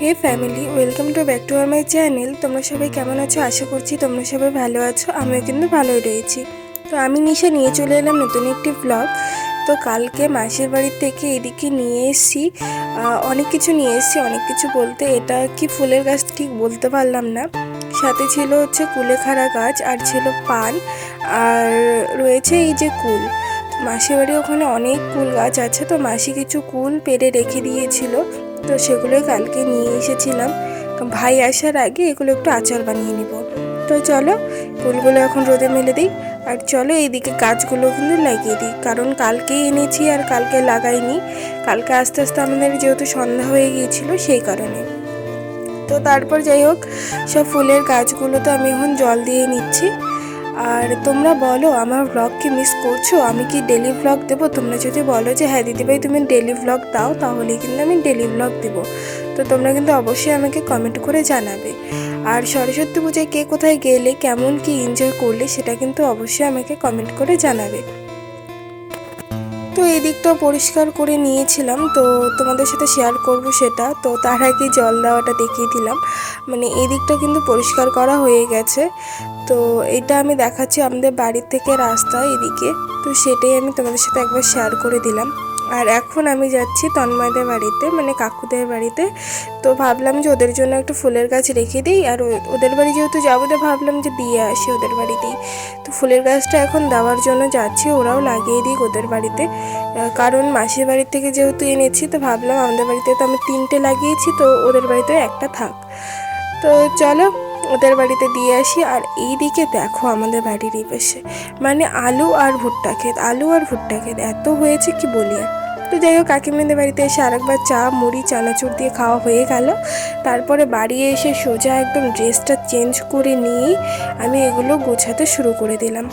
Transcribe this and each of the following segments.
Hey family, welcome to back to our my channel. তোমরা সবাই কেমন আছো? আশা করছি তোমরা সবাই ভালো আছো, আমিও কিন্তু ভালোই রয়েছি। তো আমি নিশা নিয়ে চলে এলাম নতুন একটি ব্লগ তো কালকে মাসির বাড়ির থেকে এদিকে নিয়ে এসেছি। অনেক কিছু নিয়ে এসেছি, অনেক কিছু বলতে এটা কি ফুলের গাছ ঠিক বলতে পারলাম না। সাথে ছিল হচ্ছে কুলেখাড়া গাছ আর ছিল পান। আর রয়েছে এই যে কুল। মাসির বাড়ি ওখানে অনেক কুল গাছ আছে, তো মাসি কিছু কুল পেরে রেখে দিয়েছিল। তো সেগুলোই কালকে নিয়ে এসেছিলাম। ভাই আসার আগে এগুলো একটু আচার বানিয়ে নিব। তো চলো, ফুলগুলো এখন রোদে মেলে দিই। আর চলো এইদিকে গাছগুলো কিন্তু লাগিয়ে দিই। কারণ কালকেই এনেছি আর কালকে লাগাইনি। কালকে আস্তে আস্তে আমাদের যেহেতু সন্ধ্যা হয়ে গিয়েছিল সেই কারণে। তো তারপর যাই হোক, সব ফুলের গাছগুলো তো আমি এখন জল দিয়ে নিচ্ছি। আর তোমরা বলো, আমার ব্লগকে মিস করছ? আমি কি ডেলি ব্লগ দেবো? তোমরা যদি বলো যে হ্যাঁ দিদিভাই, তুমি ডেলি ব্লগ দাও, তাহলে কিন্তু আমি ডেলি ব্লগ দেবো। তো তোমরা কিন্তু অবশ্যই আমাকে কমেন্ট করে জানাবে। আর সরস্বতী পূজায় কে কোথায় গেলে, কেমন কি এনজয় করলে, সেটা কিন্তু অবশ্যই আমাকে কমেন্ট করে জানাবে। তো এই দিকটাও পরিষ্কার করে নিয়েছিলাম, তো তোমাদের সাথে শেয়ার করব সেটা। তো তার আগে জল দেওয়াটা দেখিয়ে দিলাম। মানে এই দিকটা কিন্তু পরিষ্কার করা হয়ে গেছে। তো এটা আমি দেখাচ্ছি আমাদের বাড়ির থেকে রাস্তা এদিকে। তো সেটাই আমি তোমাদের সাথে একবার শেয়ার করে দিলাম। আর এখন আমি যাচ্ছি তন্ময়দের বাড়িতে মানে কাকুদের বাড়িতে। তো ভাবলাম যে ওদের জন্য একটু ফুলের গাছ রেখে দিই, আর ওদের বাড়ি যেহেতু যাব তো ভাবলাম যে দিয়ে আসি ওদের বাড়িতেই। তো ফুলের গাছটা এখন দেওয়ার জন্য যাচ্ছি, ওরাও লাগিয়ে দিক ওদের বাড়িতে। কারণ মাসির বাড়ির থেকে যেহেতু এনেছি, তো ভাবলাম আমাদের বাড়িতে তো আমি তিনটে লাগিয়েছি, তো ওদের বাড়িতেও একটা থাক। তো চলো ওদের বাড়িতে দিয়ে আসি। আর এইদিকে দেখো আমাদের বাড়ির এই পাশে মানে আলু আর ভুট্টা খেত আলু আর ভুট্টা খেত এত হয়েছে কি বলি আর। তো যাই হোক, কাকিমাদের বাড়িতে এসে আরেকবার চা, মুড়ি, চানাচুর দিয়ে খাওয়া হয়ে গেল। তারপরে বাড়ি এসে সোজা একদম ড্রেসটা চেঞ্জ করে নিয়েই আমি এগুলো গোছাতে শুরু করে দিলাম।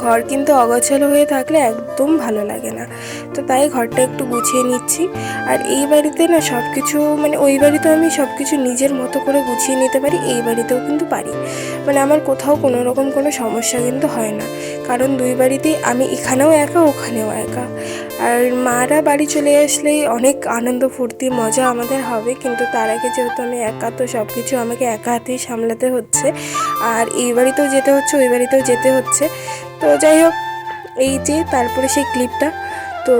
ঘর কিন্তু অগোছালো হয়ে থাকলে একদম ভালো লাগে না। তো তাই ঘরটা একটু গুছিয়ে নিচ্ছি। আর এই বাড়িতে না সব কিছু মানে ওই বাড়িতে আমি সব কিছু নিজের মতো করে গুছিয়ে নিতে পারি, এই বাড়িতেও কিন্তু পারি। মানে আমার কোথাও কোনো রকম কোনো সমস্যা কিন্তু হয় না। কারণ দুই বাড়িতেই আমি এখানেও একা, ওখানেও একা। আর মারা বাড়ি চলে আসলেই অনেক আনন্দ, ফুর্তি, মজা আমাদের হবে। কিন্তু তার আগে যেহেতু আমি একা, তো সব কিছু আমাকে একা হাতেই সামলাতে হচ্ছে। আর এই বাড়িতেও যেতে হচ্ছে, ওই বাড়িতেও যেতে হচ্ছে। তো যাই হোক, এই যে তারপরে সেই ক্লিপটা তো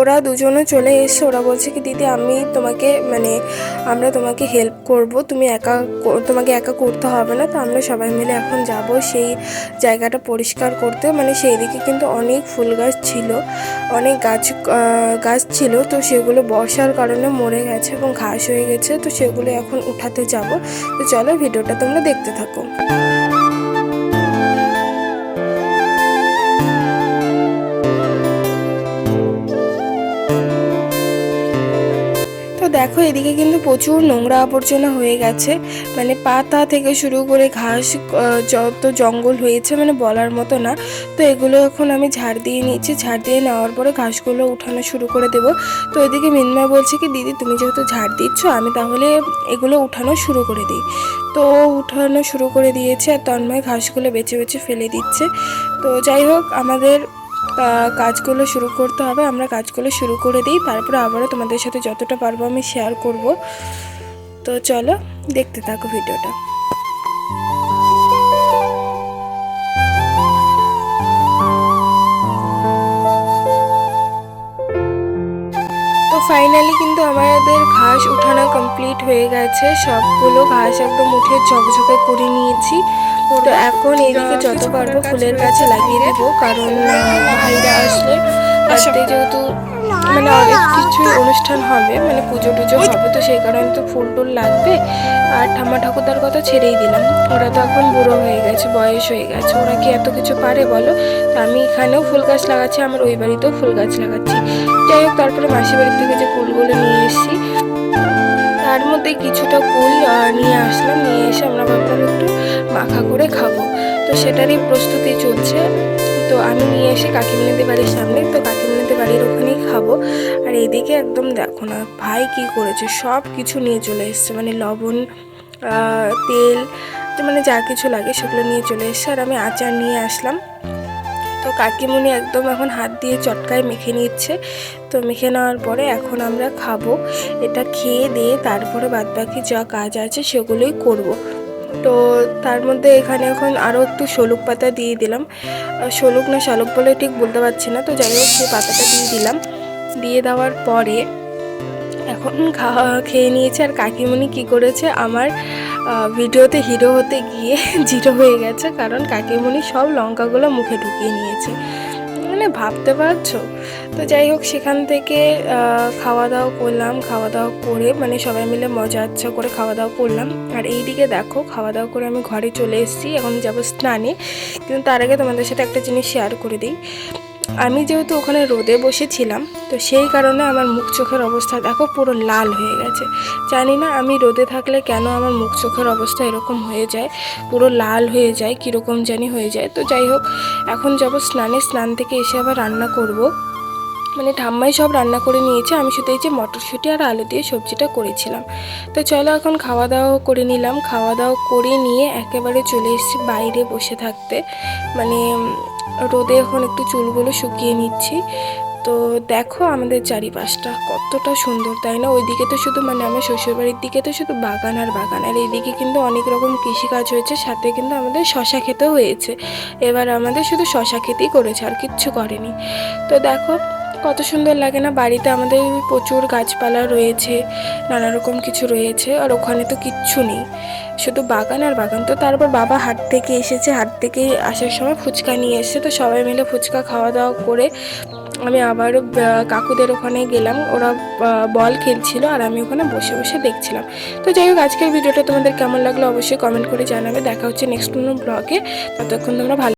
ওরা দুজনে চলে এসে ওরা বলছে কি, দিদি, আমি তোমাকে মানে আমরা তোমাকে হেল্প করব, তুমি একা তোমাকে একা করতে হবে না, তো আমরা সবাই মিলে এখন যাব সেই জায়গাটা পরিষ্কার করতে। মানে সেই দিকে কিন্তু অনেক ফুল গাছ ছিল, অনেক গাছ গাছ ছিল, তো সেগুলো বর্ষার কারণে মরে গেছে এবং ঘাস হয়ে গেছে, তো সেগুলো এখন উঠাতে যাব। তো চলো ভিডিওটা তোমরা দেখতে থাকো। দেখো, এদিকে কিন্তু প্রচুর নোংরা আবর্জনা হয়ে গেছে। মানে পাতা থেকে শুরু করে ঘাস যত জঙ্গল হয়েছে মানে বলার মতো না। তো এগুলো এখন আমি ঝাড় দিয়ে নিচ্ছি। ঝাড় দিয়ে নেওয়ার পরে ঘাসগুলো উঠানো শুরু করে দেব। তো এদিকে মিনমা বলছে কি, দিদি, তুমি যেহেতু ঝাড় দিচ্ছ, আমি তাহলে এগুলো উঠানো শুরু করে দিই। তো উঠানো শুরু করে দিয়েছে আর তন্ময় ঘাসগুলো বেছে বেছে ফেলে দিচ্ছে। তো যাই হোক, আমাদের কাজগুলো শুরু করতে হবে, আমরা কাজগুলো শুরু করে দিই, তারপরে আবারও তোমাদের সাথে যতটা পারব আমি শেয়ার করব। তো চলো, দেখতে থাকো ভিডিওটা। ফাইনালি কিন্তু আমাদের ঘাস উঠানো কমপ্লিট হয়ে গেছে, সবগুলো ঘাস একদম উঠে ঝকঝকে করে নিয়েছি। তো এখন এদিকে যত পারব ফুলের গাছে লাগিয়ে দেবো কারণ ভাইরা আসলে বাড়িতে যেহেতু মানে অনেক কিছু অনুষ্ঠান হবে মানে পুজো টুজো হবে তো সেই কারণে তো ফুল টুল লাগবে। আর ঠাম্মা ঠাকুরদার কথা ছেড়েই দিলাম। ওরা তো এখন বুড়ো হয়ে গেছে বয়স হয়ে গেছে ওরা কি এত কিছু পারে বলো? তো আমি এখানেও ফুল গাছ লাগাচ্ছি আমার ওই বাড়িতেও ফুল গাছ লাগাচ্ছি। যাই হোক তারপরে মাসির বাড়ির থেকে যে ফুলগুলো নিয়ে এসেছি মধ্যে কিছুটা আহ, নিয়ে আসলাম। নিয়ে এসে আমরা ভাবলাম একটু মাখা করে খাব। তো সেটারই প্রস্তুতি চলছে। তো আমি নিয়ে এসে কাকিমনিদের বাড়ির সামনে তো কাকিমনিদের বাড়ির ওখানেই খাব। আর এদিকে একদম দেখো না ভাই কি করেছে? সব কিছু নিয়ে চলে এসছে। মানে লবণ তেল মানে যা কিছু লাগে সেগুলো নিয়ে চলে এসছে। আর আমি আচার নিয়ে আসলাম। কাকিমুনি একদম এখন হাত দিয়ে চটকায় মেখে নিচ্ছে। তো মেখে নেওয়ার পরে এখন আমরা খাব। এটা খেয়ে দিয়ে তারপরে বাদবাকি যা কাজ আছে সেগুলোই করব। তো তার মধ্যে এখানে এখন আরও একটু শলুক পাতা দিয়ে দিলাম। শলুক না শালুক বলে ঠিক বলতে পারছি না। তো যাই হোক, সেই পাতাটা দিয়ে দিলাম। দিয়ে দেওয়ার পরে এখন খাওয়া খেয়ে নিয়েছে আর কাকিমণি কি করেছে? আমার ভিডিওতে হিরো হতে গিয়ে জিরো হয়ে গেছে কারণ কাকিমণি সব লঙ্কাগুলো মুখে ঢুকিয়ে নিয়েছে। মানে ভাবতে পারছ? তো যাই হোক, সেখান থেকে খাওয়া দাওয়া করলাম খাওয়া দাওয়া করে মানে সবাই মিলে মজা আচ্ছা করে খাওয়া দাওয়া করলাম। আর এই দিকে দেখো খাওয়া দাওয়া করে আমি ঘরে চলে এসেছি, এখন যাব স্নানে। কিন্তু তার আগে তোমাদের সাথে একটা জিনিস শেয়ার করে দিই। আমি যেহেতু ওখানে রোদে বসেছিলাম, তো সেই কারণে আমার মুখ চোখের অবস্থা দেখো পুরো লাল হয়ে গেছে। জানি না আমি রোদে থাকলে কেন আমার মুখ চোখের অবস্থা এরকম হয়ে যায়, পুরো লাল হয়ে যায়, কীরকম জানি হয়ে যায়। তো যাই হোক, এখন যাব স্নানে, স্নান থেকে এসে আবার রান্না করব। মানে ঠাম্মাই সব রান্না করে নিয়েছে, আমি শুধু এই যে মটরশুঁটি আর আলু দিয়ে সবজিটা করেছিলাম। তো চলো এখন খাওয়া দাওয়া করে নিলাম। খাওয়া দাওয়া করে নিয়ে একেবারে চলে এসেছি বাইরে বসে থাকতে। মানে রোদে এখন একটু চুলগুলো শুকিয়ে নিচ্ছি। তো দেখো আমাদের চারিপাশটা কতটা সুন্দর, তাই না? ওইদিকে তো শুধু মানে আমার শ্বশুরবাড়ির দিকে তো শুধু বাগান আর বাগান। আর এইদিকে কিন্তু অনেক রকম কৃষিকাজ হয়েছে, সাথে কিন্তু আমাদের শশা খেতেও হয়েছে। এবার আমাদের শুধু শশা খেতেই করেছে, আর কিচ্ছু করেনি। তো দেখো কত সুন্দর লাগে না, বাড়িতে আমাদের প্রচুর গাছপালা রয়েছে, নানা রকম কিছু রয়েছে আর ওখানে তো কিচ্ছু নেই। শুধু বাগান আর বাগান। তো তারপর বাবা হাট থেকে এসেছে, হাট থেকে আসার সময় ফুচকা নিয়ে এসেছে। তো সবাই মিলে ফুচকা খাওয়া দাওয়া করে আমি আবারও কাকুদের ওখানে গেলাম। ওরা বল খেলছিল আর আমি ওখানে বসে বসে দেখছিলাম। তো যাই হোক, আজকের ভিডিওটা তোমাদের কেমন লাগল অবশ্যই কমেন্ট করে জানাবে। দেখা হচ্ছে নেক্সট কোনো ব্লগে ততক্ষণ তোমরা ভালো